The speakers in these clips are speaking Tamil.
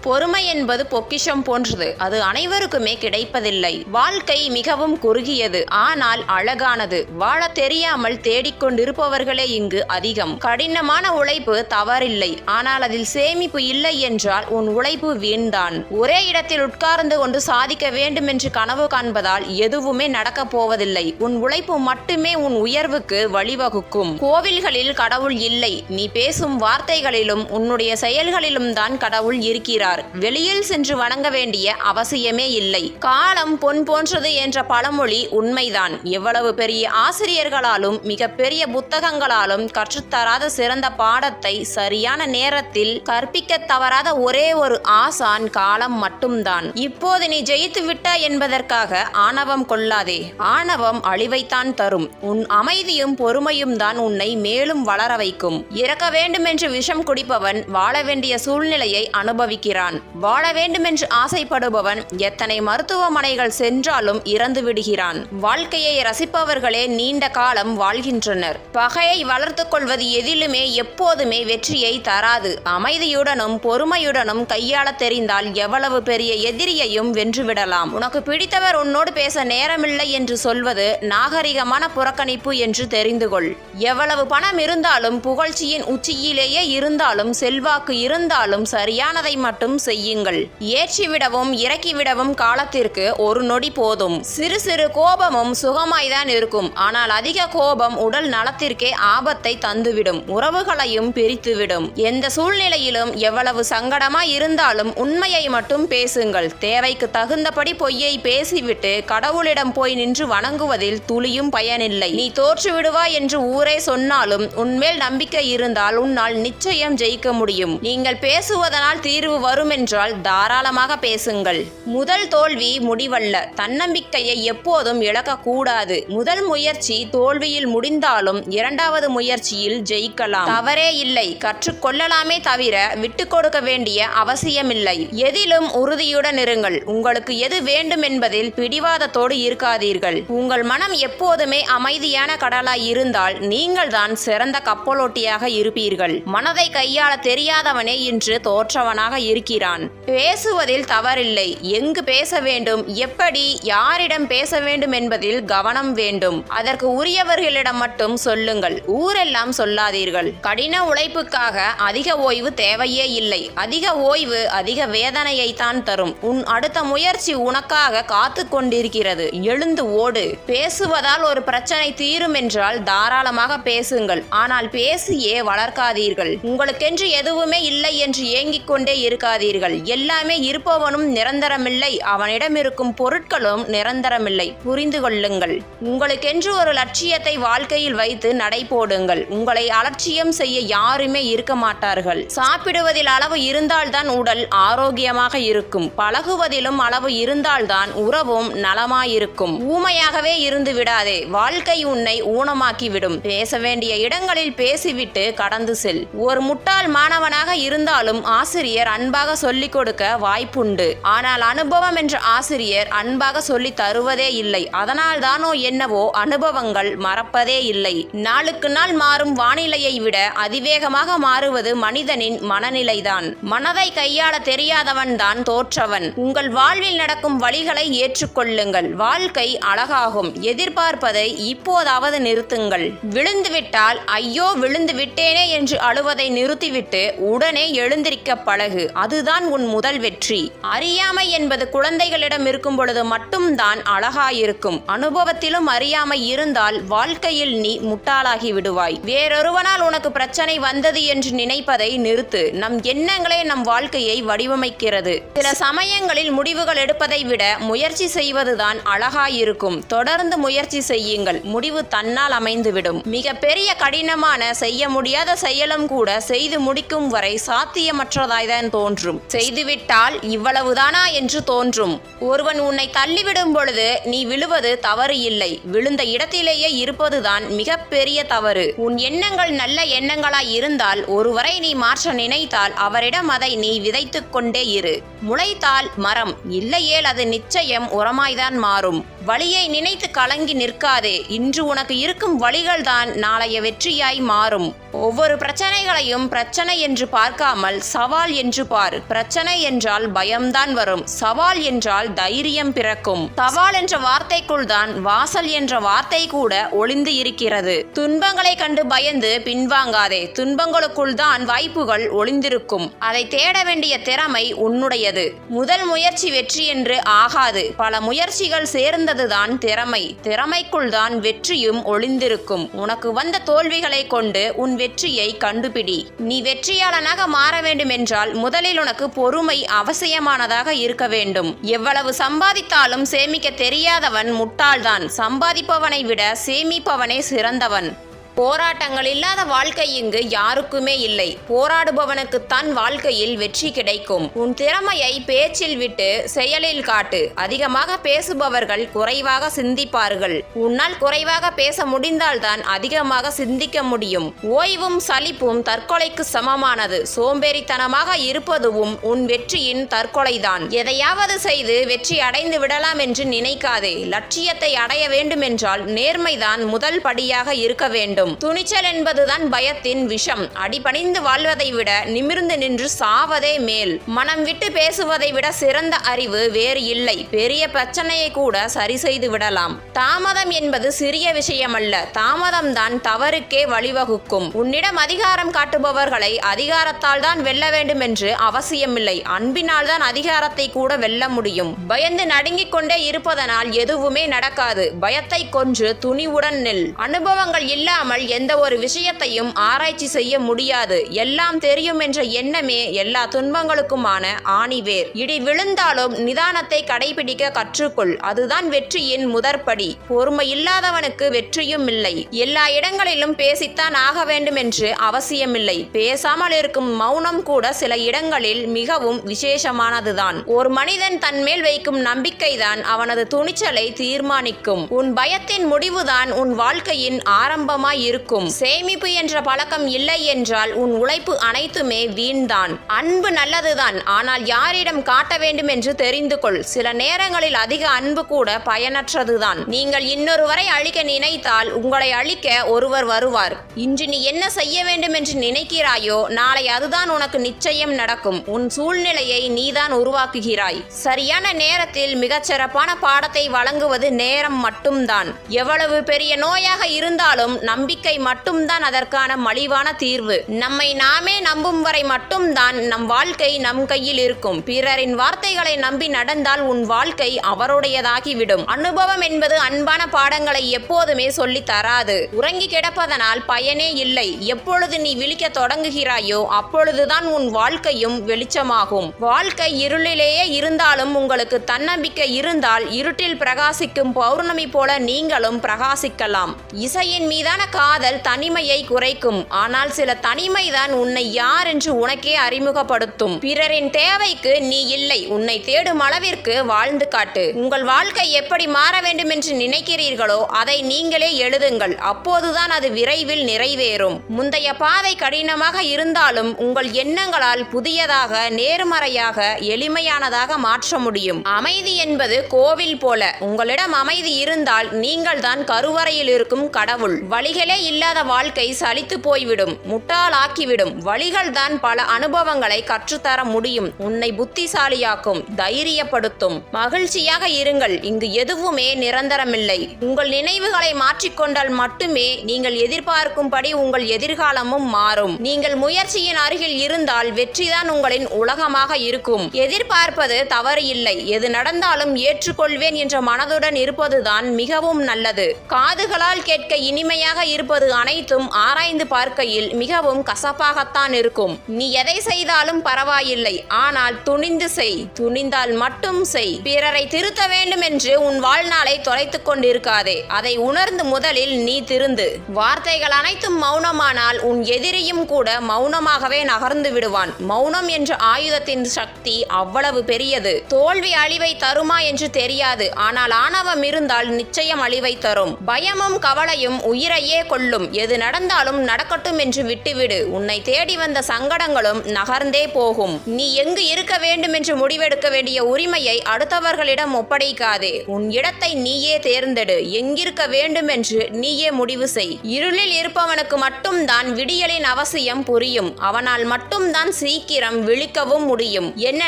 பொறுமை என்பது பொக்கிஷம் போன்றது. அது அனைவருக்குமே கிடைப்பதில்லை. வாழ்க்கை மிகவும் குறுகியது. ஆனால் அழகானது. வாழ தெரியாமல் தேடிக்கொண்டிருப்பவர்களே இங்கு அதிகம். கடினமான உழைப்பு தவறில்லை. ஆனால் அதில் சேமிப்பு இல்லை என்றால் உன் உழைப்பு வீண்தான். ஒரே இடத்தில் உட்கார்ந்து கொண்டு சாதிக்க வேண்டும் என்று கனவு காண்பதால் எதுவுமே நடக்கப் போவதில்லை. உன் உழைப்பு மட்டுமே உன் உயர்வுக்கு வழிவகுக்கும். கோவில்களில் கடவுள் இல்லை. நீ பேசும் வார்த்தைகளிலும் உன்னுடைய செயல்களிலும் தான் கடவுள் இருக்கிறார். வெளியில் சென்று வணங்க வேண்டிய அவசியமே இல்லை. காலம் பொன் போன்றது என்ற பழமொழி உண்மைதான். எவ்வளவு பெரிய ஆசிரியர்களாலும் மிக பெரிய புத்தகங்களாலும் கற்றுத்தராத சிறந்த பாடத்தை சரியான நேரத்தில் கற்பிக்க தவறாத ஒரே ஒரு ஆசான் காலம் மட்டும்தான். இப்போது நீ ஜெயித்து விட்டாய் என்பதற்காக ஆணவம் கொள்ளாதே. ஆணவம் அழிவைத்தான் தரும். உன் அமைதியும் பொறுமையும் தான் உன்னை மேலும் வளர வைக்கும். இறக்க வேண்டும் என்று விஷம் குடிப்பவன் வாழ வேண்டிய சூழ்நிலையை அனுபவிக்கிறான். வாழ வேண்டும் என்று ஆசைப்படுபவன் எத்தனை மருத்துவமனைகள் சென்றாலும் இறந்து விடுகிறான். வாழ்க்கையை ரசிப்பவர்களே நீண்ட காலம் வாழ்கின்றனர். பகையை வளர்த்துக் கொள்வது எதிலுமே எப்போதுமே வெற்றியை தராது. அமைதியுடனும் பொறுமையுடனும் கையாளத் தெரிந்தால் எவ்வளவு பெரிய எதிரியையும் வென்றுவிடலாம். உனக்கு பிடித்தவர் உன்னோடு பேச நேரமில்லை என்று சொல்வது நாகரிகமான புறக்கணிப்பு என்று தெரிந்து கொள். எவ்வளவு பணம் இருந்தாலும் புகழ்ச்சியின் உச்சியிலேயே இருந்தாலும் செல்வாக்கு இருந்தாலும் சரியானதை மட்டும் செய்யுங்கள். ஏற்றிவிடவும் இறக்கிவிடவும் காலத்திற்கு ஒரு நொடி போதும். சிறு சிறு கோபமும் சுகமாய்தான் இருக்கும். ஆனால் அதிக கோபம் உடல் நலத்திற்கே ஆபத்தை தந்துவிடும். உறவுகளையும் பிரித்துவிடும். எந்த சூழ்நிலையிலும் எவ்வளவு சங்கடமா இருந்தாலும் உண்மையை மட்டும் பேசுங்கள். தேவைக்கு தகுந்தபடி பொய்யை பேசிவிட்டு கடவுளிடம் போய் நின்று வணங்குவதில் துளியும் பயனில்லை. நீ தோற்றுவிடுவா என்று ஊரே சொன்னாலும் உன்மேல் நம்பிக்கை இருந்தால் உன்னால் நிச்சயம் ஜெயிக்க முடியும். நீங்கள் பேசுவதனால் தீர்வு வரும். வருமென்றால் தாராளமாக பேசுங்கள். முதல் தோல்வி முடிவல்ல. தன்னம்பிக்கையை எப்போதும் இழக்கக்கூடாது. முதல் முயற்சி தோல்வியில் முடிந்தாலும் இரண்டாவது முயற்சியில் ஜெயிக்கலாம். தவறே இல்லை. கற்றுக்கொள்ளலாமே தவிர விட்டு கொடுக்க வேண்டிய அவசியமில்லை. எதிலும் உறுதியுடன் இருங்கள். உங்களுக்கு எது வேண்டும் என்பதில் பிடிவாதத்தோடு இருக்காதீர்கள். உங்கள் மனம் எப்போதுமே அமைதியான கடலாய் இருந்தால் நீங்கள் தான் சிறந்த கப்பலோட்டியாக இருப்பீர்கள். மனதை கையாள தெரியாதவனே இன்று தோற்றவனாக இருக்கிறான் பேசுவதில் தவறில்லை. எங்கு பேச வேண்டும்? எப்படி? யாரிடம் பேச வேண்டும் என்பதில் கவனம் வேண்டும். அதற்கு உரியவர்களிடம் மட்டும் சொல்லுங்கள். ஊரெல்லாம் சொல்லாதீர்கள். கடின உழைப்புக்காக அதிக ஓய்வு தேவையே இல்லை. அதிக ஓய்வு அதிக வேதனையை தான் தரும். உன் அடுத்த முயற்சி உனக்காக காத்து கொண்டிருக்கிறது. எழுந்து ஓடு. பேசுவதால் ஒரு பிரச்சனை தீரும் என்றால் தாராளமாக பேசுங்கள். ஆனால் பேசியே வளர்க்காதீர்கள். உங்களுக்கென்று எதுவுமே இல்லை என்று ஏங்கிக் கொண்டே இருக்காது இருக்காதீர்கள் எல்லாமே இருப்பவனும் நிரந்தரமில்லை. அவனிடம் இருக்கும் பொருட்களும் நிரந்தரமில்லை. புரிந்து கொள்ளுங்கள். உங்களுக்கென்று ஒரு லட்சியத்தை வாழ்க்கையில் வைத்து நடை போடுங்கள். உங்களை அலட்சியம் செய்ய யாருமே இருக்க மாட்டார்கள். சாப்பிடுவதில் அளவு இருந்தால்தான் உடல் ஆரோக்கியமாக இருக்கும். பழகுவதிலும் அளவு இருந்தால்தான் உறவும் நலமாயிருக்கும். ஊமையாகவே இருந்து விடாதே. வாழ்க்கை உன்னை ஊனமாக்கிவிடும். பேச வேண்டிய இடங்களில் பேசிவிட்டு கடந்து செல். ஒரு முட்டாள் மாணவனாக இருந்தாலும் ஆசிரியர் அன்பாக சொல்லிக் கொடுக்க வாய்ப்புண்டு. ஆனால் அனுபவம் என்ற ஆசிரியர் அன்பாக சொல்லி தருவதே இல்லை. அதனால் தானோ என்னவோ அனுபவங்கள் மறப்பதே இல்லை. நாளுக்கு நாள் மாறும் வானிலையை விட அதிவேகமாக மாறுவது மனிதனின் மனநிலைதான். மனதை கையாள தெரியாதவன் தான் தோற்றவன். உங்கள் வாழ்வில் நடக்கும் வழிகளை ஏற்றுக்கொள்ளுங்கள். வாழ்க்கை அழகாகும். எதிர்பார்ப்பதை இப்போதாவது நிறுத்துங்கள். விழுந்துவிட்டால் ஐயோ விழுந்து விட்டேனே என்று அழுவதை நிறுத்திவிட்டு உடனே எழுந்திருக்க பழகு. அதுதான் உன் முதல் வெற்றி. அறியாமை என்பது குழந்தைகளிடம் இருக்கும் பொழுது மட்டும்தான் அழகாயிருக்கும். அனுபவத்திலும் அறியாமை இருந்தால் வாழ்க்கையில் நீ முட்டாளாகி விடுவாய். வேறொருவனால் உனக்கு பிரச்சனை வந்தது என்று நினைப்பதை நிறுத்து. நம் எண்ணங்களே நம் வாழ்க்கையை வடிவமைக்கிறது. சில சமயங்களில் முடிவுகள் எடுப்பதை விட முயற்சி செய்வதுதான் அழகாயிருக்கும். தொடர்ந்து முயற்சி செய்யுங்கள். முடிவு தன்னால் அமைந்துவிடும். மிக பெரிய கடினமான செய்ய முடியாத செயலும் கூட செய்து முடிக்கும் வரை சாத்தியமற்றதாய்தான் தோன்றும். செய்துவிட்டால் இவ்வளவுதானா என்று தோன்றும். ஒருவன் உன்னை தள்ளிவிடும் பொழுது நீ விழுவது தவறு இல்லை. விழுந்த இடத்திலேயே இருப்பதுதான் மிகப்பெரிய தவறு. உன் எண்ணங்கள் நல்ல எண்ணங்களாய் இருந்தால் ஒருவரை நீ மாற்ற நினைத்தால் அவரிடம் அதை நீ விதைத்துக் கொண்டே இரு. முளைத்தால் மரம் இல்லையேல் அது நிச்சயம் உரமாய்தான் மாறும். வழியை நினைத்து கலங்கி நிற்காதே. இன்று உனக்கு இருக்கும் வழிகள்தான் நாளைய வெற்றியாய் மாறும். ஒவ்வொரு பிரச்சனைகளையும் பிரச்சனை என்று பார்க்காமல் சவால் என்று பார். பிரச்சனை என்றால் பயம்தான் வரும். சவால் என்றால் தைரியம் பிறக்கும். சவால் என்ற வார்த்தைக்குள் தான் வாசல் என்ற வார்த்தை கூட ஒளிந்து இருக்கிறது. துன்பங்களை கண்டு பயந்து பின்வாங்காதே. துன்பங்களுக்குள் தான் வாய்ப்புகள் ஒளிந்திருக்கும். அதை தேட வேண்டிய திறமை உன்னுடையது. முதல் முயற்சி வெற்றி என்று ஆகாது. பல முயற்சிகள் சேர்ந்ததுதான் திறமை. திறமைக்குள் தான் வெற்றியும் ஒளிந்திருக்கும். உனக்கு வந்த தோல்விகளை கொண்டு உன் வெற்றியை கண்டுபிடி. நீ வெற்றியாளனாக மாற வேண்டும் என்றால் முதலில் உனக்கு பொறுமை அவசியமானதாக இருக்க வேண்டும். எவ்வளவு சம்பாதித்தாலும் சேமிக்க தெரியாதவன் முட்டாள்தான். சம்பாதிப்பவனை விட சேமிப்பவனே சிறந்தவன். போராட்டங்கள் இல்லாத வாழ்க்கை இங்கு யாருக்குமே இல்லை. போராடுபவனுக்குத்தான் வாழ்க்கையில் வெற்றி கிடைக்கும். உன் திறமையை பேச்சில் விட்டு செயலில் காட்டு. அதிகமாக பேசுபவர்கள் குறைவாக சிந்திப்பார்கள். உன்னால் குறைவாக பேச முடிந்தால்தான் அதிகமாக சிந்திக்க முடியும். ஓய்வும் சலிப்பும் தற்கொலைக்கு சமமானது. சோம்பேறித்தனமாக இருப்பதுவும் உன் வெற்றியின் தற்கொலைதான். எதையாவது செய்து வெற்றி அடைந்து விடலாம் என்று நினைக்காதே. லட்சியத்தை அடைய வேண்டுமென்றால் நேர்மைதான் முதல் படியாக இருக்க வேண்டும். துணிச்சல் என்பதுதான் பயத்தின் விஷம். அடிபணிந்து வாழ்வதை விட நிமிர்ந்து நின்று சாவதே மேல். மனம் விட்டு பேசுவதை விட சிறந்த அறிவு வேறு இல்லை. பெரிய பிரச்சனையை கூட சரி செய்து விடலாம். தாமதம் என்பது சிறிய விஷயமல்ல. தாமதம் தான் தவறுக்கே வழிவகுக்கும். உன்னிடம் அதிகாரம் காட்டுபவர்களை அதிகாரத்தால் தான் வெல்ல வேண்டும் என்று அவசியமில்லை. அன்பினால் தான் அதிகாரத்தை கூட வெல்ல முடியும். பயந்து நடுங்கிக் கொண்டே இருப்பதனால் எதுவுமே நடக்காது. பயத்தை கொன்று துணிவுடன் நெல். அனுபவங்கள் இல்லாமல் எந்த ஒரு விஷயத்தையும் ஆராய்ச்சி செய்ய முடியாது. எல்லாம் தெரியும் என்ற எண்ணமே எல்லா துன்பங்களுக்குமான ஆணிவேர் இடி விழுந்தாலும் நிதானத்தை கடைபிடிக்க கற்றுக்கொள். அதுதான் வெற்றியின் முதற்படி. பொறுமை இல்லாதவனுக்கு வெற்றியும் இல்லை. எல்லா இடங்களிலும் பேசித்தான் ஆக வேண்டும் என்று அவசியமில்லை. பேசாமல் இருக்கும் மௌனம் கூட சில இடங்களில் மிகவும் விசேஷமானதுதான். ஒரு மனிதன் தன்மேல் வைக்கும் நம்பிக்கைதான் அவனது துணிச்சலை தீர்மானிக்கும். உன் பயத்தின் முடிவுதான் உன் வாழ்க்கையின் ஆரம்பமாய் இருக்கும். சேமிப்பு என்ற பழக்கம் இல்லை என்றால் உன் உழைப்பு அனைத்துமே வீண்தான். அன்பு நல்லதுதான். ஆனால் யாரிடம் காட்ட வேண்டும் என்று தெரிந்து கொள். சில நேரங்களில் அதிக அன்பு கூட பயனற்றதுதான். நீங்கள் இன்னொருவரை அழிக்க நினைத்தால் உங்களை அழிக்க ஒருவர் வருவார். இன்று நீ என்ன செய்ய வேண்டும் என்று நினைக்கிறாயோ நாளை அதுதான் உனக்கு நிச்சயம் நடக்கும். உன் சூழ்நிலையை நீதான் உருவாக்குகிறாய். சரியான நேரத்தில் மிகச்சிறப்பான பாடத்தை வழங்குவது நேரம் மட்டும்தான். எவ்வளவு பெரிய நோயாக இருந்தாலும் நம்பிக்கை மட்டும்தான் அதற்கான மலிவான தீர்வு. நம்மை நாமே நம்பும் வரை மட்டும்தான் நம் வாழ்க்கை நம் கையில் இருக்கும். பிறரின் வார்த்தைகளை நம்பி நடந்தால் உன் வாழ்க்கை அவருடையதாகிவிடும். அனுபவம் என்பது அன்பான பாடங்களை எப்போதுமே சொல்லி தராது. உறங்கி கிடப்பதனால் பயனே இல்லை. எப்பொழுது நீ விழிக்க தொடங்குகிறாயோ அப்பொழுதுதான் உன் வாழ்க்கையும் வெளிச்சமாகும். வாழ்க்கை இருளிலேயே இருந்தாலும் உங்களுக்கு தன்னம்பிக்கை இருந்தால் இருட்டில் பிரகாசிக்கும் பௌர்ணமி போல நீங்களும் பிரகாசிக்கலாம். இசையின் மீதான காதல் தனிமையை குறைக்கும். ஆனால் சில தனிமைதான் உன்னை யார் என்று உனக்கே அறிமுகப்படுத்தும். பிறரின் தேவைக்கு நீ இல்லை. உன்னை தேடும் அளவிற்கு வாழ்ந்து காட்டு. உங்கள் வாழ்க்கை எப்படி மாற வேண்டும் என்று நினைக்கிறீர்களோ அதை நீங்களே எழுதுங்கள். அப்போதுதான் அது விரைவில் நிறைவேறும். முந்தைய பாதை கடினமாக இருந்தாலும் உங்கள் எண்ணங்களால் புதியதாக நேர்மறையாக எளிமையானதாக மாற்ற முடியும். அமைதி என்பது கோவில் போல. உங்களிடம் அமைதி இருந்தால் நீங்கள் தான் கருவறையில் இருக்கும் கடவுள். வழிகளே இல்லாத வாழ்க்கை சலித்து போய்விடும். முட்டாளாக்கிவிடும். வழிகள் தான் பல அனுபவங்களை கற்றுத்தர முடியும். உன்னை புத்திசாலியாக்கும் தைரியப்படுத்தும். மகிழ்ச்சியாக இருங்கள். இங்கு எதுவுமே நிரந்தரமில்லை. உங்கள் நினைவுகளை மாற்றிக்கொண்டால் மட்டுமே நீங்கள் எதிர்பார்க்கும்படி உங்கள் எதிர்காலமும் மாறும். நீங்கள் முயற்சியின் அருகில் இருந்தால் வெற்றிதான் உங்களின் உலகமாக இருக்கும். எதிர்பார்ப்பது தவறு இல்லை எது நடந்தாலும் ஏற்றுக்கொள்வேன் என்ற மனதுடன் இருப்பதுதான் மிகவும் நல்லது. காதுகளால் கேட்க இனிமையாக இருப்பது அனைத்தும் ஆராய்ந்து பார்க்கையில் மிகவும் கசப்பாகத்தான் இருக்கும். நீ எதை செய்தாலும் பரவாயில்லை. ஆனால் துணிந்து செய். துணிந்தால் மட்டும் செய். பிறரை திருத்த வேண்டும் என்று உன் வாழ்நாளை தொலைத்துக் கொண்டிருக்காதே. அதை உணர்ந்து முதலில் நீ திருந்து. வார்த்தைகள் அனைத்தும் மௌனமானால் உன் எதிரியும் கூட மௌனமாகவே நகர்ந்து விடுவான். மௌனம் என்ற ஆயுதத்தின் சக்தி அவ்வளவு பெரியது. தோல்வி அழிவை தருமா என்று தெரியாது. ஆனால் ஆணவம் இருந்தால் நிச்சயம் அழிவை தரும். பயமும் கவலையும் உயிரையே கொள்ளும். எது நடந்தாலும் நடக்கட்டும் என்று விட்டுவிடு. உன்னை தேடி வந்த சங்கடங்களும் நகர்ந்தே போகும். நீ எங்கு இருக்க வேண்டும் என்று முடிவெடுக்க வேண்டிய உரிமையை அடுத்தவர்களிடம் ஒப்படைக்காதே. உன் இடத்தை நீயே தேர்ந்தெடு. எங்கிருக்க வேண்டும் என்று நீயே முடிவு செய். இருளில் இருப்பவனுக்கு மட்டும்தான் விடியலின் அவசியம் புரியும். அவனால் மட்டும்தான் சீக்கிரம் விழிக்கவும் முடியும். என்ன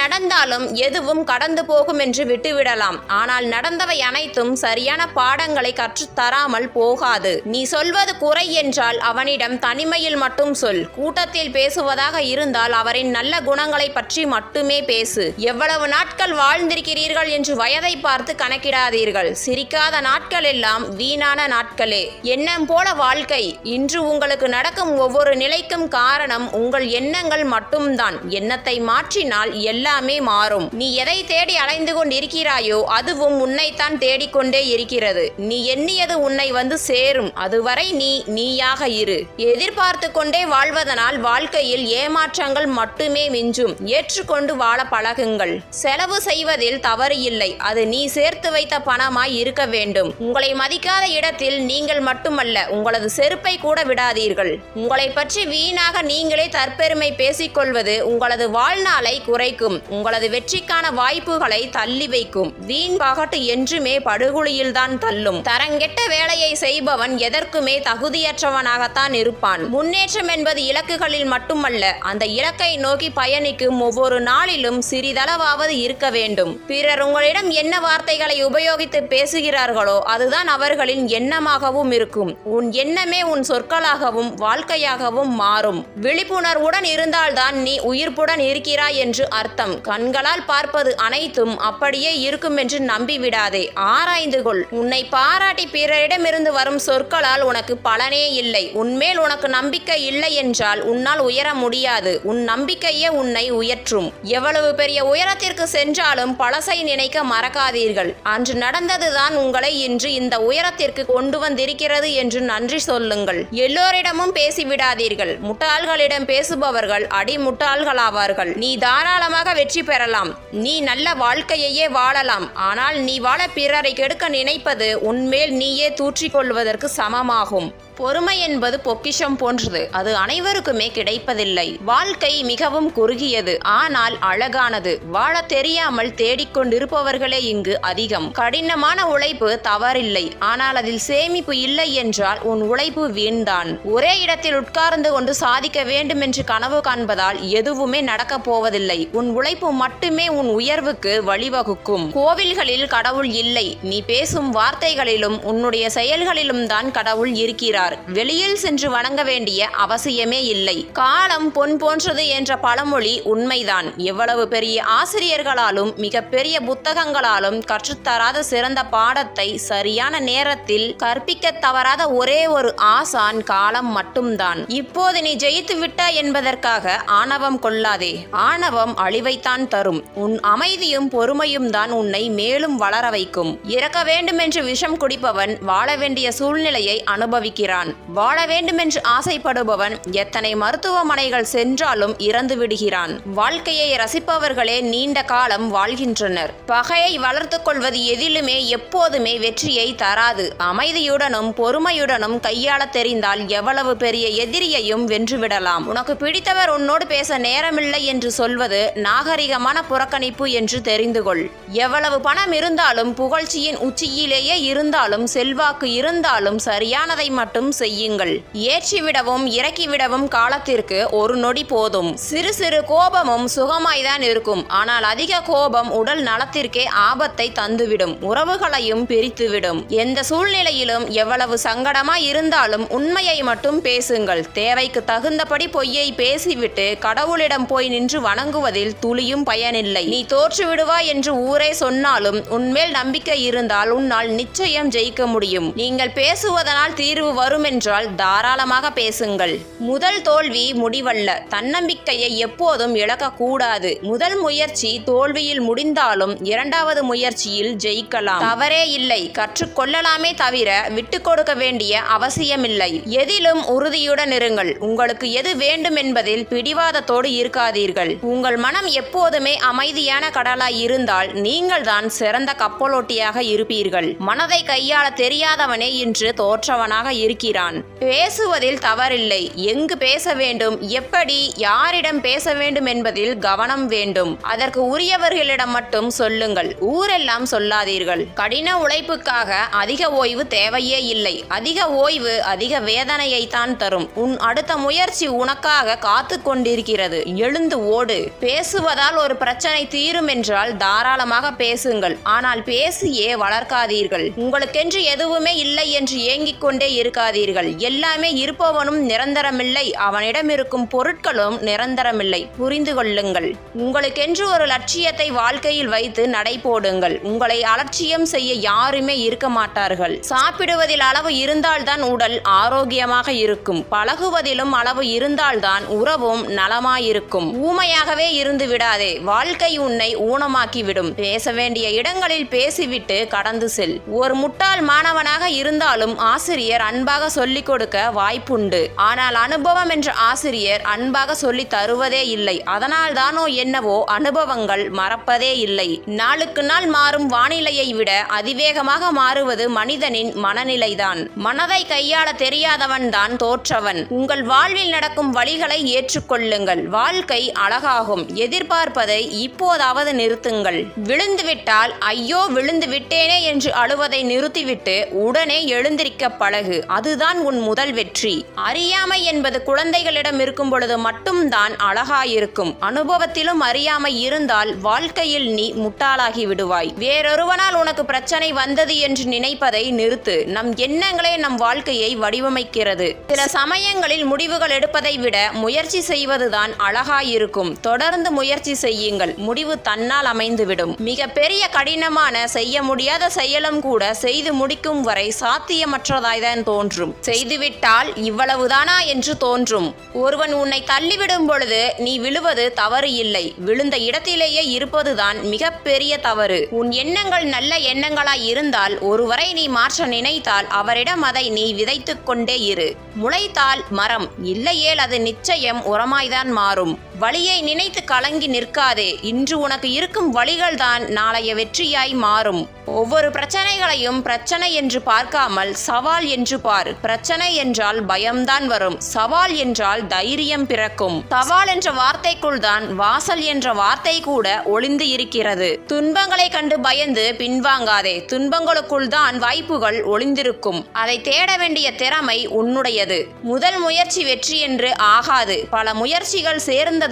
நடந்தாலும் எதுவும் கடந்து போகும் என்று விட்டுவிடலாம். ஆனால் நடந்தவை அனைத்தும் சரியான பாடங்களை கற்றுத்தராமல் போகாது. நீ சொல்வது குறை என்றால் அவனிடம் தனிமையில் மட்டும் சொல். கூட்டத்தில் பேசுவதாக இருந்தால் அவரின் நல்ல குணங்களை பற்றி மட்டுமே பேசு. எவ்வளவு நாட்கள் வாழ்ந்திருக்கிறீர்கள் என்று வயதை பார்த்து கணக்கிடாதீர்கள். சிரிக்காத நாட்கள் எல்லாம் வீணான நாட்களே. எண்ணம் போல வாழ்க்கை. இன்று உங்களுக்கு நடக்கும் ஒவ்வொரு நிலைக்கும் காரணம் உங்கள் எண்ணங்கள் மட்டும்தான். எண்ணத்தை மாற்றினால் எல்லாமே மாறும். நீ எதை தேடி அலைந்து கொண்டிருக்கிறாயோ அதுவும் உன்னைத்தான் தேடிக்கொண்டே இருக்கிறது. நீ எண்ணியது உன்னை வந்து சேரும். அதுவரை நீ நீயாக இரு. எதிர்பார்த்து கொண்டே வாழ்வதனால் வாழ்க்கையில் ஏமாற்றங்கள் மட்டுமே மிஞ்சும். ஏற்றுக்கொண்டு வாழ பழகுங்கள். செலவு செய்வதில் தவறு இல்லை. அது நீ சேர்த்து வைத்த பணமாய் இருக்க வேண்டும். உங்களை மதிக்காத இடத்தில் நீங்கள் மட்டுமல்ல உங்களது செருப்பை கூட விடாதீர்கள். உங்களை பற்றி வீணாக நீங்களே தற்பெருமை பேசிக்கொள்வது உங்களது வாழ்நாளை குறைக்கும். உங்களது வெற்றிக்கான வாய்ப்புகளை தள்ளி வைக்கும். வீண் பகட்டு என்றுமே படுகொலியில்தான் தள்ளும். தரங்கெட்ட வேலையை செய்பவன் எதற்குமே தகுதியற்றவனாகத்தான் இருப்பான். முன்னேற்றம் என்பது இலக்குகளில் மட்டுமல்ல அந்த இலக்கை நோக்கி பயணிக்கும் ஒவ்வொரு நாளிலும் சிறிதளவாவது இருக்க வேண்டும். பிறர் உங்களிடம் என்ன வார்த்தைகளை உபயோகித்து பேசுகிறார்களோ அதுதான் அவர்களின் எண்ணமாகவும் இருக்கும். உன் எண்ணமே உன் சொற்களாகவும் வாழ்க்கையாகவும் மாறும். விழிப்புணர்வுடன் இருந்தால்தான் நீ உயிர்ப்புடன் இருக்கிறாய் என்று அர்த்தம். கண்களால் பார்ப்பது அனைத்தும் அப்படியே இருக்கும் என்று நம்பிவிடாதே. ஆராய்ந்து கொள். உன்னை பாராட்டி பிறரிடமிருந்து வரும் சொற்களால் உனக்கு பலனே இல்லை. உன்மேல் உனக்கு நம்பிக்கை இல்லை என்றால் உன்னால் உயர முடியாது. உன் நம்பிக்கையே உன்னை உயற்றும். எவ்வளவு பெரிய உயரத்திற்கு சென்றாலும் பழசை நினைக்க மறக்காதீர்கள். அன்று நடந்ததுதான் உங்களை இன்று இந்த உயரத்திற்கு கொண்டு வந்திருக்கிறது என்று நன்றி சொல்லுங்கள். எல்லோரிடமும் பேசிவிடாதீர்கள். முட்டாள்களிடம் பேசுபவர்கள் அடி முட்டாள்களாவார்கள் நீ தாராளமாக வெற்றி பெறலாம். நீ நல்ல வாழ்க்கையையே வாழலாம். ஆனால் நீ வாழ பிறரை கெடுக்க நினைப்பது உன்மேல் நீயே தூற்றிக்கொள்வதற்கு சமமாகும். Warum? பொறுமை என்பது பொக்கிஷம் போன்றது. அது அனைவருக்குமே கிடைப்பதில்லை. வாழ்க்கை மிகவும் குறுகியது. ஆனால் அழகானது. வாழ தெரியாமல் தேடிக்கொண்டிருப்பவர்களே இங்கு அதிகம். கடினமான உழைப்பு தவறில்லை. ஆனால் அதில் சேமிப்பு இல்லை என்றால் உன் உழைப்பு வீண்தான். ஒரே இடத்தில் உட்கார்ந்து கொண்டு சாதிக்க வேண்டும் என்று கனவு காண்பதால் எதுவுமே நடக்கப் போவதில்லை. உன் உழைப்பு மட்டுமே உன் உயர்வுக்கு வழிவகுக்கும். கோவில்களில் கடவுள் இல்லை. நீ பேசும் வார்த்தைகளிலும் உன்னுடைய செயல்களிலும் தான் கடவுள் இருக்கிறார். வெளியில் சென்று வணங்க வேண்டிய அவசியமே இல்லை. காலம் பொன் போன்றது என்ற பழமொழி உண்மைதான். எவ்வளவு பெரிய ஆசிரியர்களாலும் மிகப்பெரிய புத்தகங்களாலும் கற்றுத்தராத சிறந்த பாடத்தை சரியான நேரத்தில் கற்பிக்க தவறாத ஒரே ஒரு ஆசான் காலம் மட்டும்தான். இப்போது நீ ஜெயித்து விட்டாய் என்பதற்காக ஆணவம் கொள்ளாதே. ஆணவம் அழிவைத்தான் தரும். உன் அமைதியும் பொறுமையும் தான் உன்னை மேலும் வளர வைக்கும். இறக்க வேண்டுமென்று விஷம் குடிப்பவன் வாழ வேண்டிய சூழ்நிலையை அனுபவிக்கிறான். வாழ வேண்டுமென்று ஆசைப்படுபவன் எத்தனை மருத்துவமனைகள் சென்றாலும் இறந்து விடுகிறான். வாழ்க்கையை ரசிப்பவர்களே நீண்ட காலம் வாழ்கின்றனர். பகையை வளர்த்துக் கொள்வது எதிலுமே எப்போதுமே வெற்றியை தராது. அமைதியுடனும் பொறுமையுடனும் கையாளத் தெரிந்தால் எவ்வளவு பெரிய எதிரியையும் வென்றுவிடலாம். உனக்கு பிடித்தவர் உன்னோடு பேச நேரமில்லை என்று சொல்வது நாகரிகமான புறக்கணிப்பு என்று தெரிந்து கொள். எவ்வளவு பணம் இருந்தாலும் புகழ்ச்சியின் உச்சியிலேயே இருந்தாலும் செல்வாக்கு இருந்தாலும் சரியானதை மட்டும் செய்யுங்கள். ஏற்றிவிடவும் இறக்கிவிடவும் காலத்திற்கு ஒரு நொடி போதும். சிறு சிறு கோபமும் சுகமாய்தான் இருக்கும். ஆனால் அதிக கோபம் உடல் நலத்திற்கே ஆபத்தை தந்துவிடும். உறவுகளையும் பிரித்துவிடும். எந்த சூழ்நிலையிலும் எவ்வளவு சங்கடமா இருந்தாலும் உண்மையை மட்டும் பேசுங்கள். தேவைக்கு தகுந்தபடி பொய்யை பேசிவிட்டு கடவுளிடம் போய் நின்று வணங்குவதில் துளியும் பயனில்லை. நீ தோற்றுவிடுவா என்று ஊரே சொன்னாலும் உன்மேல் நம்பிக்கை இருந்தால் உன்னால் நிச்சயம் ஜெயிக்க முடியும். நீங்கள் பேசுவதனால் தீர்வு வருமென்றால் தாராளமாக பேசுங்கள். முதல் தோல்வி முடிவல்ல. தன்னம்பிக்கையை எப்போதும் இழக்கக்கூடாது. முதல் முயற்சி தோல்வியில் முடிந்தாலும் இரண்டாவது முயற்சியில் ஜெயிக்கலாம். தவறே இல்லை. கற்றுக்கொள்ளலாமே தவிர விட்டு கொடுக்க வேண்டிய அவசியமில்லை. எதிலும் உறுதியுடன் இருங்கள். உங்களுக்கு எது வேண்டும் என்பதில் பிடிவாதத்தோடு இருக்காதீர்கள். உங்கள் மனம் எப்போதுமே அமைதியான கடலாய் இருந்தால் நீங்கள் தான் சிறந்த கப்பலோட்டியாக இருப்பீர்கள். மனதை கையாள தெரியாதவனே இன்று தோற்றவனாக இருக்கிறான். இருக்கிறான் பேசுவதில் தவறில்லை. எங்கு பேச வேண்டும்? எப்படி? யாரிடம் பேச வேண்டும் என்பதில் கவனம் வேண்டும். அதற்கு உரியவர்களிடம் மட்டும் சொல்லுங்கள். ஊரெல்லாம் சொல்லாதீர்கள். கடின உழைப்புக்காக அதிக ஓய்வு தேவையே இல்லை. அதிக ஓய்வு அதிக வேதனையை தான் தரும். உன் அடுத்த முயற்சி உனக்காக காத்து கொண்டிருக்கிறது. எழுந்து ஓடு. பேசுவதால் ஒரு பிரச்சனை தீரும் என்றால் தாராளமாக பேசுங்கள். ஆனால் பேசியே வளர்க்காதீர்கள். உங்களுக்கென்று எதுவுமே இல்லை என்று ஏங்கிக் கொண்டே இருக்காது இருக்காதீர்கள் எல்லாமே இருப்பவனும் நிரந்தரமில்லை. அவனிடம் இருக்கும் பொருட்களும் நிரந்தரமில்லை. புரிந்து கொள்ளுங்கள். உங்களுக்கென்று ஒரு லட்சியத்தை வாழ்க்கையில் வைத்து நடை போடுங்கள். உங்களை அலட்சியம் செய்ய யாருமே இருக்க மாட்டார்கள். சாப்பிடுவதில் அளவு இருந்தால்தான் உடல் ஆரோக்கியமாக இருக்கும். பழகுவதிலும் அளவு இருந்தால்தான் உறவும் நலமாயிருக்கும். ஊமையாகவே இருந்து விடாதே. வாழ்க்கை உன்னை ஊனமாக்கி விடும் பேச வேண்டிய இடங்களில் பேசிவிட்டு கடந்து செல். ஒரு முட்டாள் மாணவனாக இருந்தாலும் ஆசிரியர் அன்பாக சொல்லிக் கொடுக்க வாய்ப்புண்டு. ஆனால் அனுபவம் என்ற ஆசிரியர் அன்பாக சொல்லி தருவதே இல்லை. அதனால் தானோ என்னவோ அனுபவங்கள் மறப்பதே இல்லை. நாளுக்கு நாள் மாறும் வானிலையை விட அதிவேகமாக மாறுவது மனிதனின் மனநிலைதான். மனதை கையாள தெரியாதவன் தான் தோற்றவன். உங்கள் வாழ்வில் நடக்கும் வழிகளை ஏற்றுக்கொள்ளுங்கள் வாழ்க்கை அழகாகும். எதிர்பார்ப்பதை இப்போதாவது நிறுத்துங்கள். விழுந்துவிட்டால் ஐயோ விழுந்து விட்டேனே என்று அழுவதை நிறுத்திவிட்டு உடனே எழுந்திருக்க பழகு. அது அதுதான் உன் முதல் வெற்றி. அறியாமை என்பது குழந்தைகளிடம் இருக்கும் பொழுது மட்டும்தான் அழகாயிருக்கும். அனுபவத்திலும் அறியாமை இருந்தால் வாழ்க்கையில் நீ முட்டாளாகி விடுவாய். வேறொருவனால் உனக்கு பிரச்சனை வந்தது என்று நினைப்பதை நிறுத்து. நம் எண்ணங்களே நம் வாழ்க்கையை வடிவமைக்கிறது. சில சமயங்களில் முடிவுகள் எடுப்பதை விட முயற்சி செய்வதுதான் அழகாயிருக்கும். தொடர்ந்து முயற்சி செய்யுங்கள். முடிவு தன்னால் அமைந்துவிடும். மிக பெரிய கடினமான செய்ய முடியாத செயலும் கூட செய்து முடிக்கும் வரை சாத்தியமற்றதாய்தான் தோன்றும். செய்துவிட்டால் இவ்வளவுதானா என்று தோன்றும். ஒருவன் உன்னை தள்ளிவிடும் பொழுது நீ விழுவது தவறு இல்லை. விழுந்த இடத்திலேயே இருப்பதுதான் மிகப்பெரிய தவறு. உன் எண்ணங்கள் நல்ல எண்ணங்களாய் இருந்தால் ஒருவரை நீ மாற்ற நினைத்தால் அவரிடம் அதை நீ விதைத்துக் கொண்டே இரு. முளைத்தால் மரம். இல்லையேல் அது நிச்சயம் உரமாய்தான் மாறும். வழியை நினைத்து கலங்கி நிற்காதே. இன்று உனக்கு இருக்கும் வழிகள்தான் நாளைய வெற்றியாய் மாறும். ஒவ்வொரு பிரச்சனைகளையும் பிரச்சனை என்று பார்க்காமல் சவால் என்று பார். பிரச்சனை என்றால் பயம்தான் வரும். சவால் என்றால் தைரியம் பிறக்கும். சவால் என்ற வார்த்தைக்குள் தான் வாசல் என்ற வார்த்தை கூட ஒளிந்து இருக்கிறது. துன்பங்களை கண்டு பயந்து பின்வாங்காதே. துன்பங்களுக்குள் தான் வாய்ப்புகள் ஒளிந்திருக்கும். அதை தேட வேண்டிய திறமை உன்னுடையது. முதல் முயற்சி வெற்றி என்று ஆகாது. பல முயற்சிகள்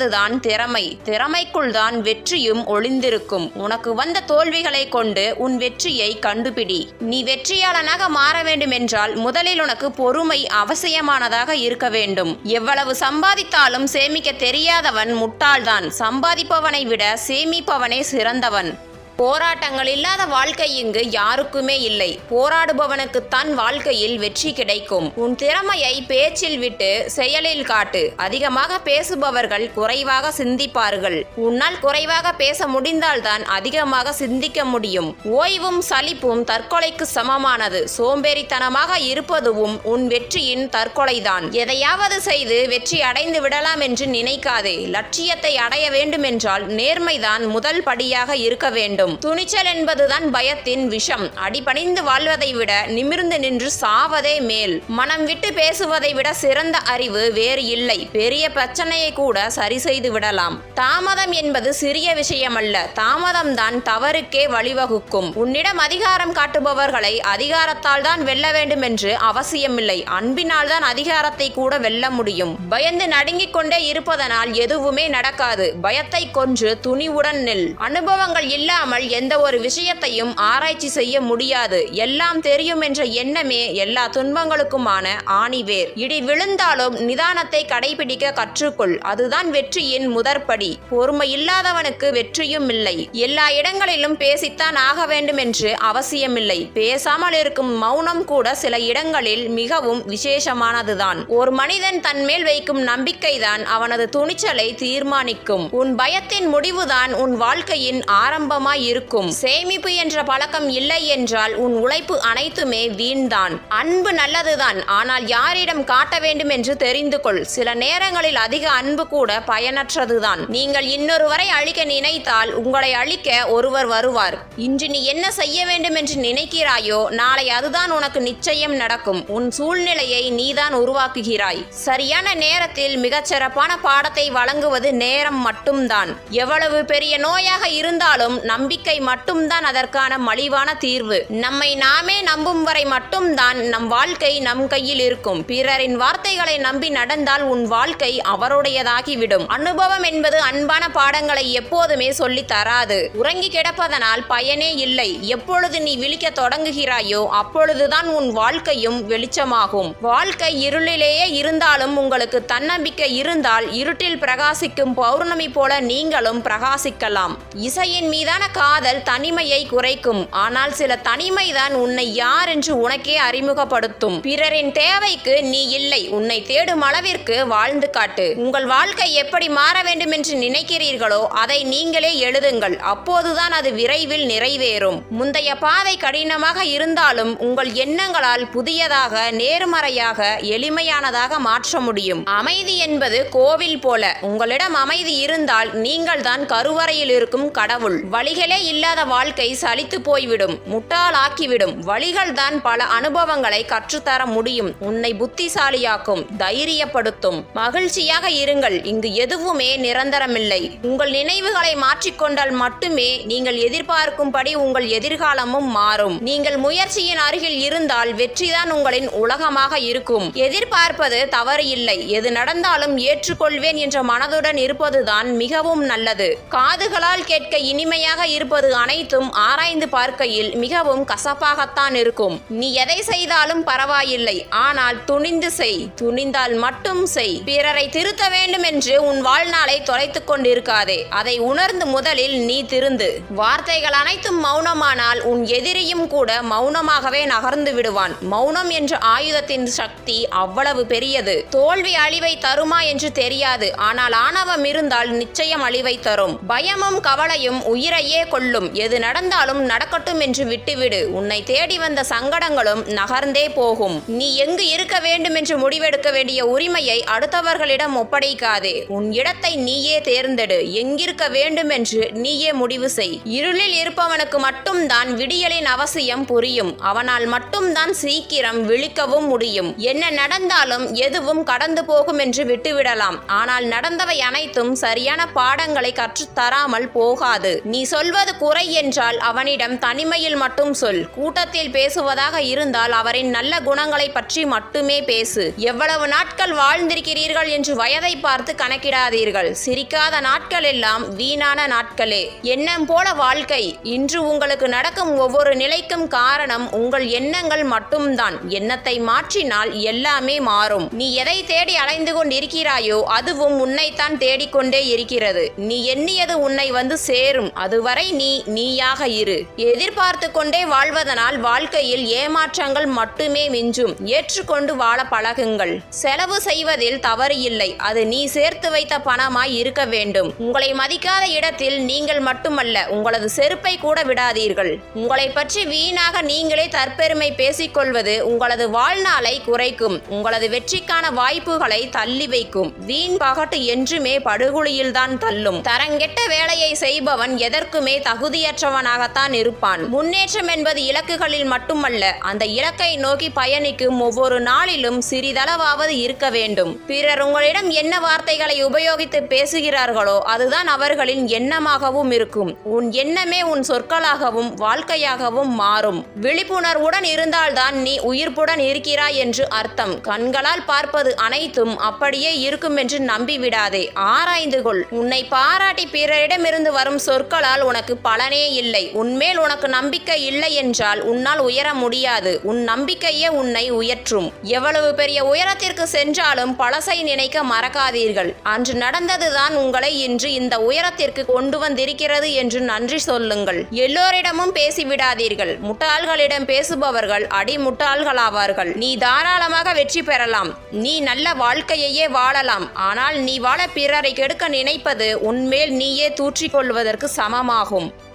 சேர்ந்ததுதான் திறமை. திறமைக்குள் தான் வெற்றியும் ஒளிந்திருக்கும். உனக்கு வந்த தோல்விகளை கொண்டு உன் வெற்றியை கண்டுபிடி. நீ வெற்றியாளனாக மாற வேண்டும் என்றால் முதலில் உனக்கு பொறுமை அவசியமானதாக இருக்க வேண்டும். எவ்வளவு சம்பாதித்தாலும் சேமிக்க தெரியாதவன் முட்டாள்தான். சம்பாதிப்பவனை விட சேமிப்பவனே சிறந்தவன். போராட்டங்கள் இல்லாத வாழ்க்கை இங்கு யாருக்குமே இல்லை. போராடுபவனுக்குத்தான் வாழ்க்கையில் வெற்றி கிடைக்கும். உன் திறமையை பேச்சில் விட்டு செயலில் காட்டு. அதிகமாக பேசுபவர்கள் குறைவாக சிந்திப்பார்கள். உன்னால் குறைவாக பேச முடிந்தால்தான் அதிகமாக சிந்திக்க முடியும். ஓய்வும் சலிப்பும் தற்கொலைக்கு சமமானது. சோம்பேறித்தனமாக இருப்பதுவும் உன் வெற்றியின் தற்கொலைதான். எதையாவது செய்து வெற்றி அடைந்து விடலாம் என்று நினைக்காதே. லட்சியத்தை அடைய வேண்டுமென்றால் நேர்மைதான் முதல் படியாக இருக்க வேண்டும். துணிச்சல் என்பதுதான் பயத்தின் விஷம். அடிபணிந்து வாழ்வதை விட நிமிர்ந்து நின்று சாவதே மேல். மனம் விட்டு பேசுவதை விட சிறந்த அறிவு வேறு இல்லை. பெரிய பிரச்சனையை கூட சரி செய்து விடலாம். தாமதம் என்பது சிறிய விஷயமல்ல. தாமதம் தான் தவறுக்கே வழிவகுக்கும். உன்னிடம் அதிகாரம் காட்டுபவர்களை அதிகாரத்தால் தான் வெல்ல வேண்டும் என்று அவசியமில்லை. அன்பினால் தான் அதிகாரத்தை கூட வெல்ல முடியும். பயந்து நடுங்கிக் கொண்டே இருப்பதனால் எதுவுமே நடக்காது. பயத்தை கொன்று துணிவுடன் நெல். அனுபவங்கள் இல்லாமல் எந்த ஒரு விஷயத்தையும் ஆராய்ச்சி செய்ய முடியாது. எல்லாம் தெரியும் என்ற எண்ணமே எல்லா துன்பங்களுக்குமான ஆணிவேர். இடி விழுந்தாலும் நிதானத்தை கடைபிடிக்க கற்றுக்கொள். அதுதான் வெற்றியின் முதற்படி. பொறுமை இல்லாதவனுக்கு வெற்றியும் இல்லை. எல்லா இடங்களிலும் பேசித்தான் ஆக வேண்டும் என்று அவசியமில்லை. பேசாமல் இருக்கும் மௌனம் கூட சில இடங்களில் மிகவும் விசேஷமானதுதான். ஒரு மனிதன் தன்மேல் வைக்கும் நம்பிக்கைதான் அவனது துணிச்சலை தீர்மானிக்கும். உன் பயத்தின் முடிவுதான் உன் வாழ்க்கையின் ஆரம்பமாய் இருக்கும். சேமிப்பு என்ற பழக்கம் இல்லை என்றால் உன் உழைப்பு அனைத்துமே வீண்தான். அன்பு நல்லதுதான். ஆனால் யாரிடம் காட்ட வேண்டும் என்று தெரிந்து கொள். சில நேரங்களில் அதிக அன்பு கூட பயனற்றதுதான். நீங்கள் இன்னொருவரை அழிக்க நினைத்தால் உங்களை அழிக்க ஒருவர் வருவார். இன்று நீ என்ன செய்ய வேண்டும் என்று நினைக்கிறாயோ நாளை அதுதான் உனக்கு நிச்சயம் நடக்கும். உன் சூழ்நிலையை நீதான் உருவாக்குகிறாய். சரியான நேரத்தில் மிகச்சிறப்பான பாடத்தை வழங்குவது நேரம் மட்டும்தான். எவ்வளவு பெரிய நோயாக இருந்தாலும் நம்பிக்கை மட்டும்தான் அதற்கான மலிவான தீர்வு. நம்மை நாமே நம்பும் வரை மட்டும்தான் நம் வாழ்க்கை நம் கையில் இருக்கும். பிறரின் வார்த்தைகளை நம்பி நடந்தால் உன் வாழ்க்கை அவருடையதாகிவிடும். அனுபவம் என்பது அன்பான பாடங்களை எப்போதுமே சொல்லி தராது. உறங்கி கிடப்பதனால் பயனே இல்லை. எப்பொழுது நீ விழிக்க தொடங்குகிறாயோ அப்பொழுதுதான் உன் வாழ்க்கையும் வெளிச்சமாகும். வாழ்க்கை இருளிலேயே இருந்தாலும் உங்களுக்கு தன்னம்பிக்கை இருந்தால் இருட்டில் பிரகாசிக்கும் பௌர்ணமி போல நீங்களும் பிரகாசிக்கலாம். இசையின் மீதான காதல் தனிமையை குறைக்கும். ஆனால் சில தனிமைதான் உன்னை யார் என்று உனக்கே அறிமுகப்படுத்தும். பிறரின் தேவைக்கு நீ இல்லை. உன்னை தேடும் அளவிற்கு வாழ்ந்து காட்டு. உங்கள் வாழ்க்கை எப்படி மாற வேண்டும் என்று நினைக்கிறீர்களோ அதை நீங்களே எழுதுங்கள். அப்போதுதான் அது விரைவில் நிறைவேறும். முந்தைய பாதை கடினமாக இருந்தாலும் உங்கள் எண்ணங்களால் புதியதாக நேர்மறையாக எளிமையானதாக மாற்ற முடியும். அமைதி என்பது கோவில் போல. உங்களிடம் அமைதி இருந்தால் நீங்கள் தான் கருவறையில் இருக்கும் கடவுள். வழிகள் இல்லாத வாழ்க்கை சலித்து போய்விடும். முட்டாளாக்கிவிடும் வழிகள் தான் பல அனுபவங்களை கற்றுத்தர முடியும். உன்னை புத்திசாலியாக்கும் தைரியப்படுத்தும். மகிழ்ச்சியாக இருங்கள். இங்கு எதுவுமே நிரந்தரமில்லை. உங்கள் நினைவுகளை மாற்றிக்கொண்டால் மட்டுமே நீங்கள் எதிர்பார்க்கும்படி உங்கள் எதிர்காலமும் மாறும். நீங்கள் முயற்சியின் அருகில் இருந்தால் வெற்றிதான் உங்களின் உலகமாக இருக்கும். எதிர்பார்ப்பது தவறு இல்லை எது நடந்தாலும் ஏற்றுக்கொள்வேன் என்ற மனதுடன் இருப்பதுதான் மிகவும் நல்லது. காதுகளால் கேட்க இனிமையாக இருப்பது அனைத்தும் ஆராய்ந்து பார்க்கையில் மிகவும் கசப்பாகத்தான் இருக்கும். நீ எதை செய்தாலும் பரவாயில்லை. ஆனால் துணிந்து செய். துணிந்தால் மட்டும் செய். பிறரை திருத்த வேண்டும் என்று உன் வாழ்நாளை தொலைத்துக் கொண்டிருக்காதே. அதை உணர்ந்து முதலில் நீ திருந்து. வார்த்தைகள் அனைத்தும் மௌனமானால் உன் எதிரியும் கூட மௌனமாகவே நகர்ந்து விடுவான். மௌனம் என்ற ஆயுதத்தின் சக்தி அவ்வளவு பெரியது. தோல்வி அழிவை தருமா என்று தெரியாது. ஆனால் ஆணவம் இருந்தால் நிச்சயம் அழிவை தரும். பயமும் கவலையும் உயிரையே கொள்ளும். எது நடந்தாலும் நடக்கட்டும் என்று விட்டுவிடு. உன்னை தேடி வந்த சங்கடங்களும் நகர்ந்தே போகும். நீ எங்கு இருக்க வேண்டும் என்று முடிவெடுக்க வேண்டிய உரிமையை அடுத்தவர்களிடம் ஒப்படைக்காதே. உன் இடத்தை நீயே தேர்ந்தெடு. எங்கிருக்க வேண்டும் என்று நீயே முடிவு செய். இருளில் இருப்பவனுக்கு மட்டும்தான் விடியலின் அவசியம் புரியும். அவனால் மட்டும்தான் சீக்கிரம் விழிக்கவும் முடியும். என்ன நடந்தாலும் எதுவும் கடந்து போகும் என்று விட்டுவிடலாம். ஆனால் நடந்தவை அனைத்தும் சரியான பாடங்களை கற்றுத் தராமல் போகாது. நீ சொல்வது குறை என்றால் அவனிடம் தனிமையில் மட்டும் சொல். கூட்டத்தில் பேசுவதாக இருந்தால் அவரின் நல்ல குணங்களை பற்றி மட்டுமே பேசு. எவ்வளவு நாட்கள் வாழ்ந்திருக்கிறீர்கள் என்று வயதை பார்த்து கணக்கிடாதீர்கள். சிரிக்காத நாட்கள் எல்லாம் வீணான நாட்களே. எண்ணம் போல வாழ்க்கை. இன்று உங்களுக்கு நடக்கும் ஒவ்வொரு நிலைக்கும் காரணம் உங்கள் எண்ணங்கள் மட்டும்தான். எண்ணத்தை மாற்றினால் எல்லாமே மாறும். நீ எதை தேடி அலைந்து கொண்டிருக்கிறாயோ அதுவும் உன்னைத்தான் தேடிக்கொண்டே இருக்கிறது. நீ எண்ணியது உன்னை வந்து சேரும். அதுவரை நீ நீயாக இரு. எதிர்பார்த்து கொண்டே வாழ்வதனால் வாழ்க்கையில் ஏமாற்றங்கள் மட்டுமே மிஞ்சும். ஏற்றுக்கொண்டு வாழ பழகுங்கள். செலவு செய்வதில் தவறு இல்லை. அது நீ சேர்த்து வைத்த பணமாய் இருக்க வேண்டும். உங்களை மதிக்காத இடத்தில் நீங்கள் மட்டுமல்ல உங்களது செருப்பை கூட விடாதீர்கள். உங்களை பற்றி வீணாக நீங்களே தற்பெருமை பேசிக்கொள்வது உங்களது வாழ்நாளை குறைக்கும். உங்களது வெற்றிக்கான வாய்ப்புகளை தள்ளி வைக்கும். வீண் பகட்டு என்றுமே படுகொலியில்தான் தள்ளும். தரங்கெட்ட வேலையை செய்பவன் எதற்குமே தகுதியற்றவனாகத்தான் இருப்பான். முன்னேற்றம் என்பது இலக்குகளில் மட்டுமல்ல அந்த இலக்கை நோக்கி பயணிக்கும் ஒவ்வொரு நாளிலும் சிறிதளவாவது இருக்க வேண்டும். பிறர் உங்களிடம் என்ன வார்த்தைகளை உபயோகித்து பேசுகிறார்களோ அதுதான் அவர்களின் எண்ணமாகவும் இருக்கும். உன் எண்ணமே உன் சொற்களாகவும் வாழ்க்கையாகவும் மாறும். விழிப்புணர்வுடன் இருந்தால்தான் நீ உயிர்ப்புடன் இருக்கிறாய் என்று அர்த்தம். கண்களால் பார்ப்பது அனைத்தும் அப்படியே இருக்கும் என்று நம்பிவிடாதே. ஆராய்ந்து கொள். உன்னை பாராட்டி பிறரிடமிருந்து வரும் சொற்களால் உனக்கு பலனே இல்லை. உன்மேல் உனக்கு நம்பிக்கை இல்லை என்றால் உன்னால் உயர முடியாது. உன் நம்பிக்கையே உன்னை உயற்றும். எவ்வளவு பெரிய உயரத்திற்கு சென்றாலும் பழசை நினைக்க மறக்காதீர்கள். அன்று நடந்ததுதான் உங்களை இன்று இந்த உயரத்திற்கு கொண்டு வந்திருக்கிறது என்று நன்றி சொல்லுங்கள். எல்லோரிடமும் பேசிவிடாதீர்கள். முட்டாள்களிடம் பேசுபவர்கள் அடி முட்டாள்களாவார்கள் நீ தாராளமாக வெற்றி பெறலாம். நீ நல்ல வாழ்க்கையையே வாழலாம். ஆனால் நீ வாழ பிறரை கெடுக்க நினைப்பது உன்மேல் நீயே தூற்றிக்கொள்வதற்கு சமமாகும். 家。